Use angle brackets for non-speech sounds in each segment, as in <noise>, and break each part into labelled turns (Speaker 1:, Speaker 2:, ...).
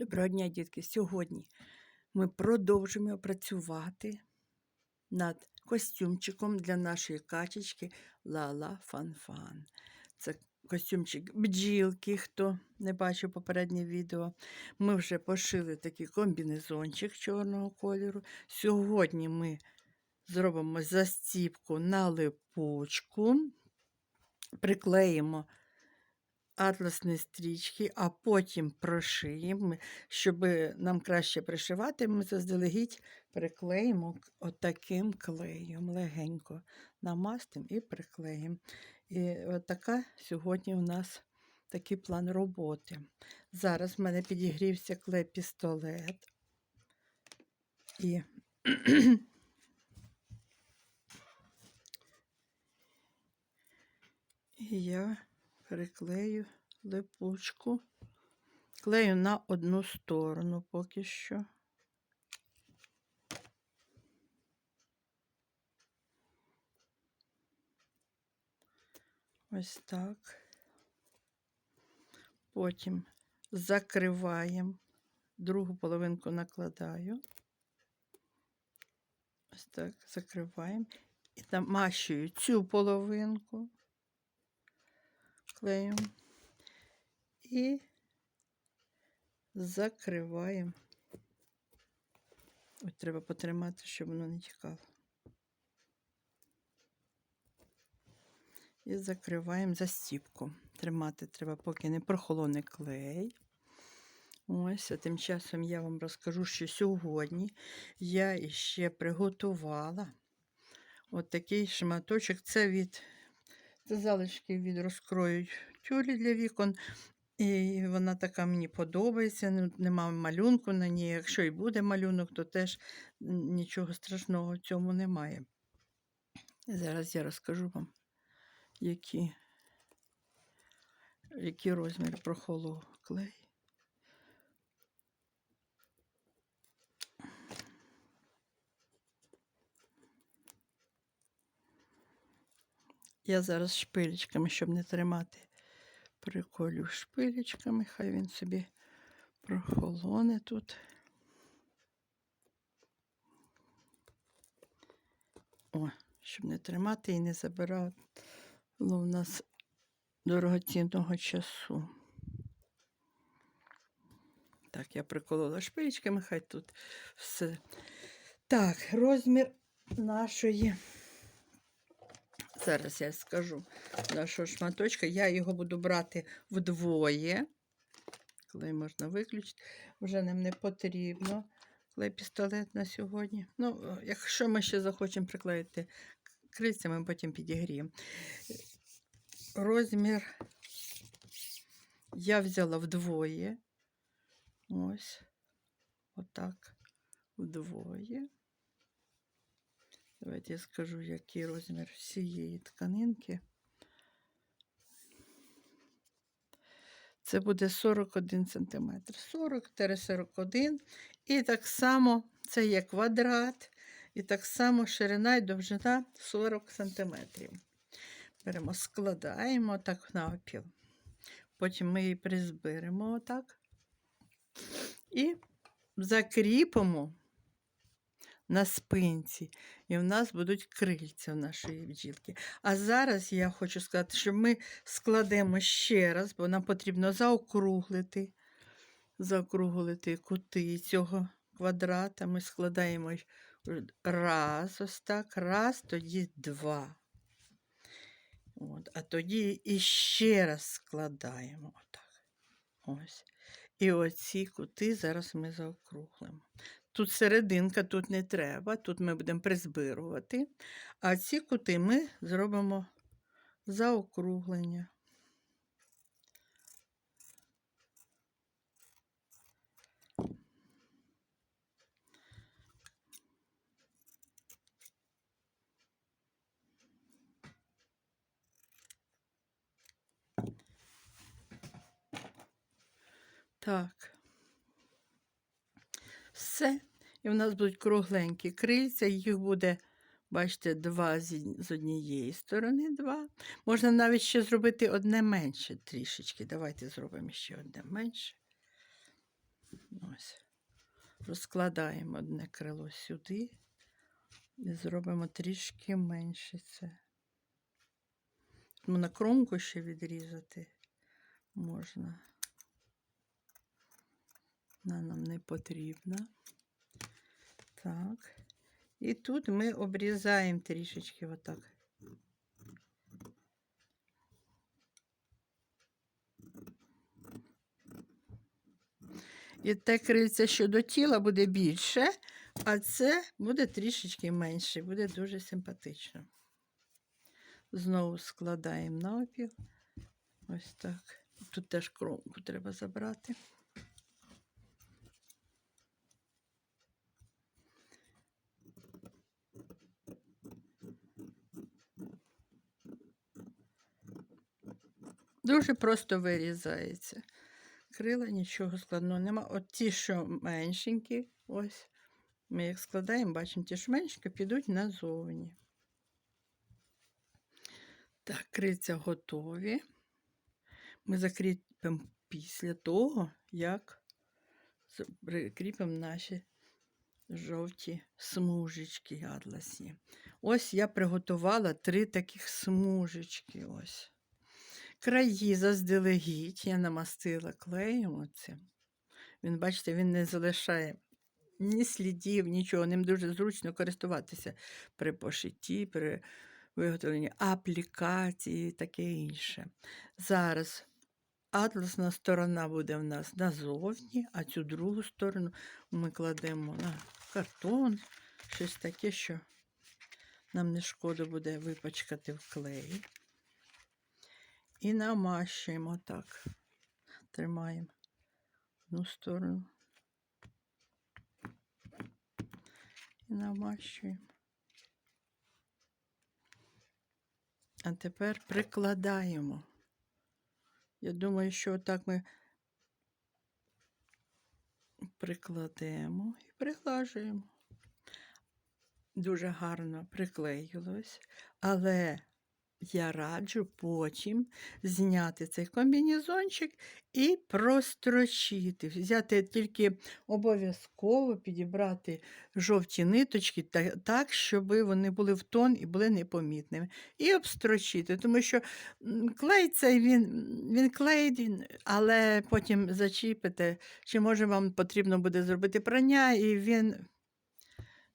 Speaker 1: Доброго дня, дітки! Сьогодні ми продовжимо працювати над костюмчиком для нашої качечки Лала Фан-Фан. Це костюмчик бджілки, хто не бачив попереднє відео. Ми вже пошили такий комбінезончик чорного кольору. Сьогодні ми зробимо застіпку на липучку, приклеїмо атласні стрічки, а потім прошиємо. Щоб нам краще пришивати, ми заздалегідь приклеїмо отаким клеєм, легенько намастимо і приклеїмо. І от така сьогодні у нас такий план роботи. Зараз в мене підігрівся клей-пістолет. І <clears throat> І я приклею липучку. Клею на одну сторону поки що. Ось так. Потім закриваємо, другу половинку накладаю. Ось так закриваємо і намащую цю половинку клеєм і закриваємо. Ось треба потримати, щоб воно не тікало. І закриваємо застіпку. Тримати треба, поки не прохолоне клей. Ось, а тим часом я вам розкажу, що сьогодні я іще приготувала от такий шматочок. Це від залишки від розкрою тюлі для вікон. І вона така мені подобається. ну, Нема малюнку на ній. Якщо і буде малюнок, то теж нічого страшного в цьому немає. Зараз я розкажу вам, які, які розміри прохолов клей. Я зараз шпилечками, щоб не тримати, приколю шпилечками, хай він собі прохолоне тут. О, щоб не тримати і не забирало в нас дорогоцінного часу. Так, я приколола шпилечками, хай тут все. Так, розмір нашої. Зараз я скажу нашого шматочка. Я його буду брати вдвоє. Клей можна виключити, вже нам не потрібно. Клей пістолет на сьогодні. Ну, якщо ми ще захочемо приклеїти крильця, ми потім підігріємо. Розмір я взяла вдвоє. Ось, отак, вдвоє. Давайте я скажу, який розмір всієї тканинки. Це буде 41 см. 40-41. І так само це є квадрат. І так само ширина і довжина 40 см. Беремо, складаємо так навпіл. Потім ми її призберемо отак. І закріпимо на спинці, і в нас будуть крильця в нашої бджілки. А зараз я хочу сказати, що ми складемо ще раз, бо нам потрібно заокруглити, заокруглити кути цього квадрата. Ми складаємо раз, ось так, раз, тоді два. От, А тоді іще раз складаємо. Отак. Ось. І оці кути зараз ми заокруглимо. Тут серединка, тут не треба, тут ми будемо призбирувати. А ці кути ми зробимо заокруглення. Так. Все. І в нас будуть кругленькі крильця, їх буде, бачите, два з однієї сторони, два. Можна навіть ще зробити одне менше трішечки. Давайте зробимо ще одне менше. розкладаємо одне крило сюди і зробимо трішки менше це. На кромку ще відрізати можна. Вона нам не потрібна. Так. І тут ми обрізаємо трішечки отак. І те крильце, що до тіла буде більше, а це буде трішечки менше, буде дуже симпатично. Знову складаємо навпіл. Ось так. Тут теж кромку треба забрати. Дуже просто вирізається. Крила нічого складного нема. От ті, що меншенькі, ось. Ми їх складаємо, бачимо, ті, що меншенькі, підуть назовні. Так, крильця готові. Ми закріпимо після того, як прикріпимо наші жовті смужечки атласні. Ось я приготувала три таких смужечки. Ось. Краї заздалегідь я намастила клеєм оцим. Він, бачите, він не залишає ні слідів, нічого. Ним дуже зручно користуватися при пошитті, при виготовленні аплікації і таке інше. Зараз атласна сторона буде в нас назовні, а цю другу сторону ми кладемо на картон, щось таке, що нам не шкода буде випачкати в клеї. І намащуємо так. Тримаємо одну сторону. І намащуємо. А тепер прикладаємо. Я думаю, що отак ми прикладемо і приглажуємо. Дуже гарно приклеїлось, але я раджу потім зняти цей комбінезончик і прострочити. Взяти тільки обов'язково підібрати жовті ниточки та- так, щоб вони були в тон і були непомітними. І обстрочити, тому що клей цей він, він клеїть, але потім зачіпите, чи може вам потрібно буде зробити прання, і він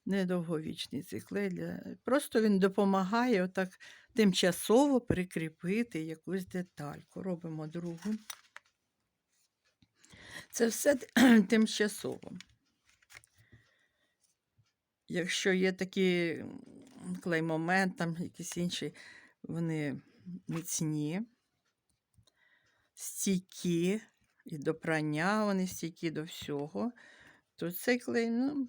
Speaker 1: недовговічний цей клей. Для... Просто він допомагає отак тимчасово прикріпити якусь детальку. Робимо другу. Це все <clears throat> тимчасово. Якщо є такі клей-момент, там якісь інші, вони міцні, стійкі, і до прання вони стійкі до всього, то цей клей, ну,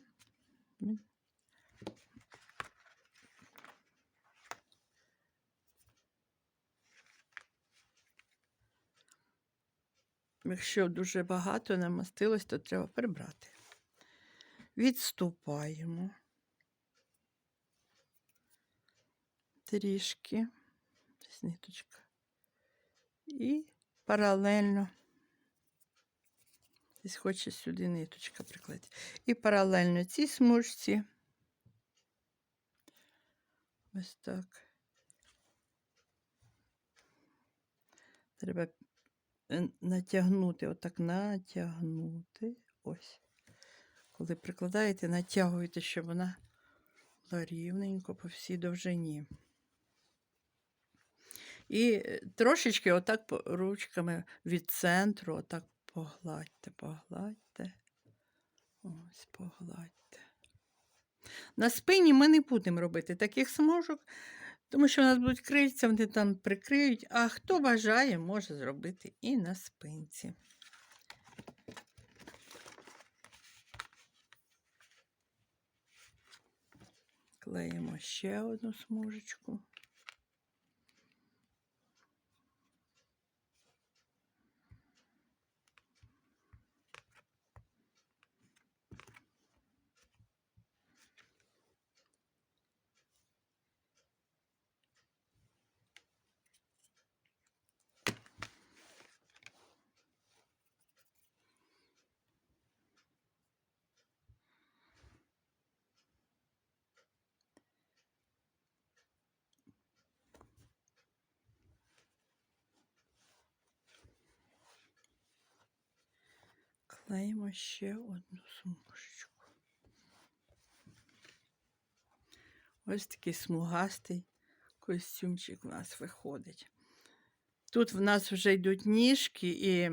Speaker 1: Якщо дуже багато намастилось, то треба прибрати. Відступаємо трішки, ниточка. І паралельно, десь хоче сюди ниточка приклеїти. І паралельно цій смужці. Ось так. Треба натягнути, отак натягнути. Ось. Коли прикладаєте, натягуєте, щоб вона була рівненько по всій довжині. І е, трошечки отак ручками від центру, отак погладьте, погладьте. Ось, погладьте. На спині ми не будемо робити таких смужок, тому що у нас будуть крильця, вони там прикриють, а хто бажає, може зробити і на спинці. Клеїмо ще одну смужечку. Клеїмо ще одну смужечку. Ось такий смугастий костюмчик у нас виходить. Тут в нас вже йдуть ніжки і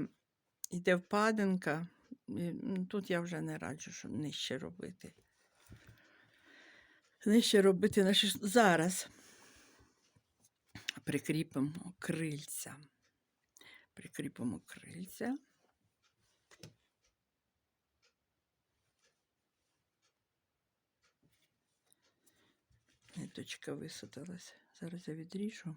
Speaker 1: йде впадинка. І, ну, тут я вже не раджу, щоб нижче робити. Нижче робити наші зараз. Прикріпимо крильця. Прикріпимо крильця. Ниточка висадилась. Зараз я відріжу.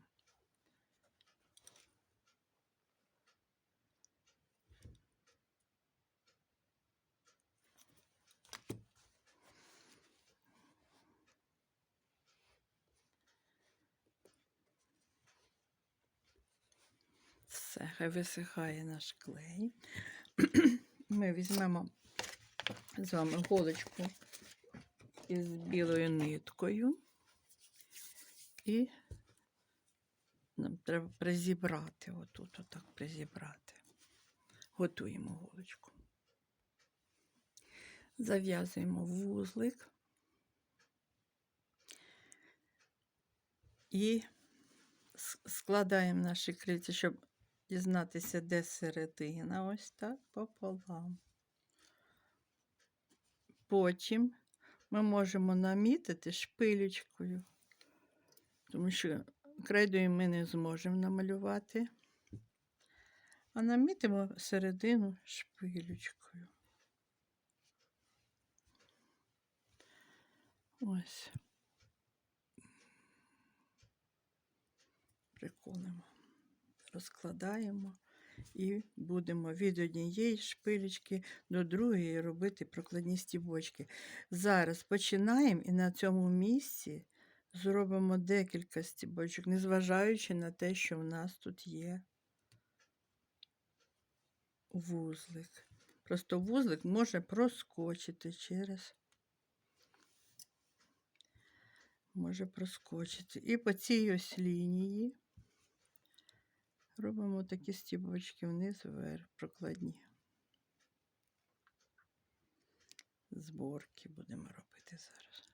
Speaker 1: Хай висихає наш клей. <clears throat> Ми візьмемо з вами голочку із білою ниткою. І нам треба призібрати отут, отак призібрати. Готуємо голочку. Зав'язуємо вузлик і складаємо наші крильця, щоб дізнатися, де середина. Ось так пополам. Потім ми можемо намітити шпилечкою, тому що крейдою ми не зможемо намалювати. А намітимо середину шпилечкою. Ось. Приколимо. Розкладаємо і будемо від однієї шпилечки до другої робити прокладні стібочки. Зараз починаємо і на цьому місці зробимо декілька стібочок, незважаючи на те, що в нас тут є вузлик. Просто вузлик може проскочити через. Може проскочити. І по цій ось лінії робимо такі стібочки вниз вверх, прокладні. Зборки будемо робити зараз.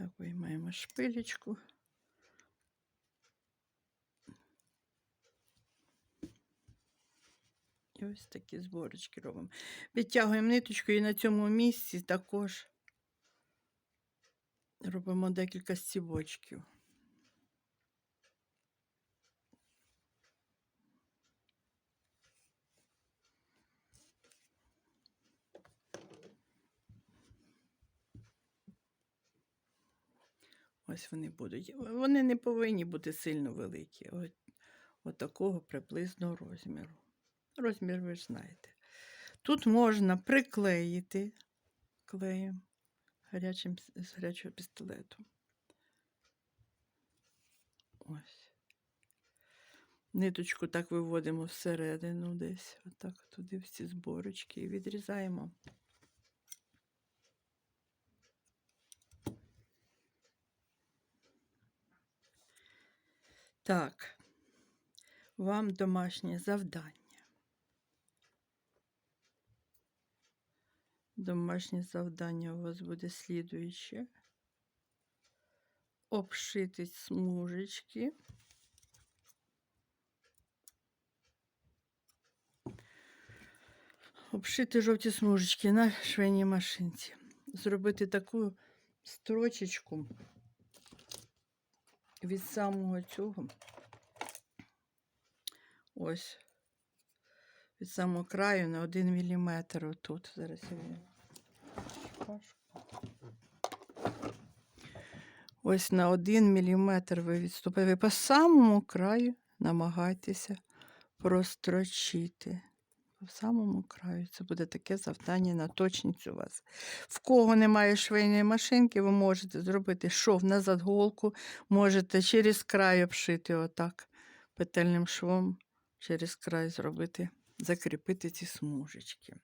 Speaker 1: Так, виймаємо шпилечку. І ось такі зборочки робимо. Відтягуємо ниточку і на цьому місці також робимо декілька стібочків. Ось вони будуть. Вони не повинні бути сильно великі. От, от такого приблизно розміру. Розмір ви ж знаєте. Тут можна приклеїти клеєм гарячим, з гарячого пістолету. Ось. Ниточку так виводимо всередину десь, отак туди всі зборочки і відрізаємо. Так, вам домашнє завдання. Домашнє завдання у вас буде слідуюче. Обшити смужечки. Обшити жовті смужечки на швейній машинці. Зробити таку строчечку від самого цього. Ось. Від самого краю на 1 мм отут. Зараз я шпажку. Ось на 1 мм ви відступите. Ви по самому краю намагайтеся прострочити. По самому краю. Це буде таке завдання на точність у вас. В кого немає швейної машинки, ви можете зробити шов назад голку, можете через край обшити отак петельним швом через край зробити, закріпити ці смужечки.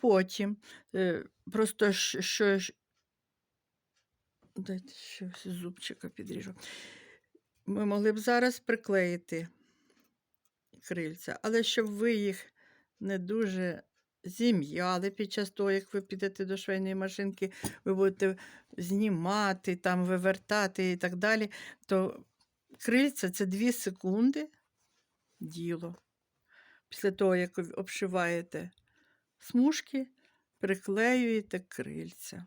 Speaker 1: Потім е, просто що. Дайте щось з зубчика підріжу. Ми могли б зараз приклеїти крильця, але щоб ви їх не дуже зім'яли під час того, як ви підете до швейної машинки, ви будете знімати, там, вивертати і так далі, то крильця це 2 секунди діло. Після того, як ви обшиваєте смужки, приклеюєте крильця.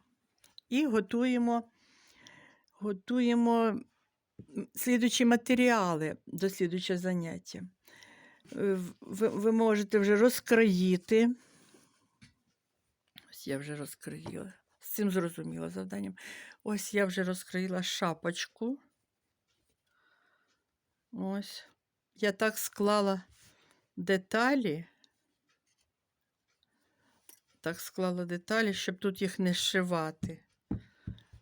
Speaker 1: І готуємо, готуємо м, слідуючі матеріали до слідуючого заняття. Е, Ви, ви можете вже розкроїти. Ось я вже розкроїла. З цим зрозуміла завданням. Ось я вже розкроїла шапочку. Ось. Я так склала деталі. Так склала деталі, щоб тут їх не зшивати.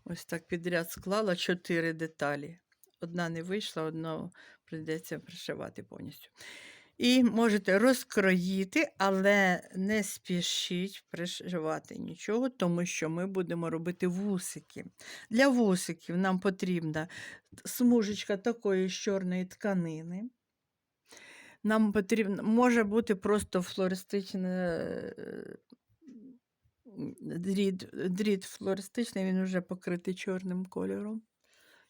Speaker 1: Ось так підряд склала чотири деталі. Одна не вийшла, одну прийдеться пришивати повністю. І можете розкроїти, але не спішіть пришивати нічого, тому що ми будемо робити вусики. Для вусиків нам потрібна смужечка такої з чорної тканини. Нам потрібно, може бути просто флористичне е, дріт, дріт флористичний, він вже покритий чорним кольором,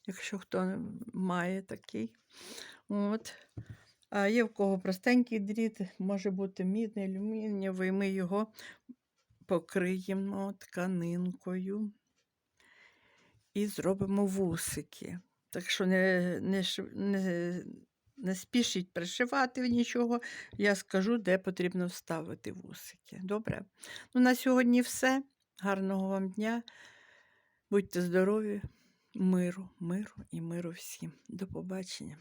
Speaker 1: якщо хто має такий. От. Є в кого простенький дріт, може бути мідний, алюмінієвий, ми його покриємо тканинкою і зробимо вусики. Так що не, не, не, не спішіть пришивати нічого, я скажу, де потрібно вставити вусики. Добре? Ну, на сьогодні все. Гарного вам дня. Будьте здорові, миру, миру і миру всім. До побачення.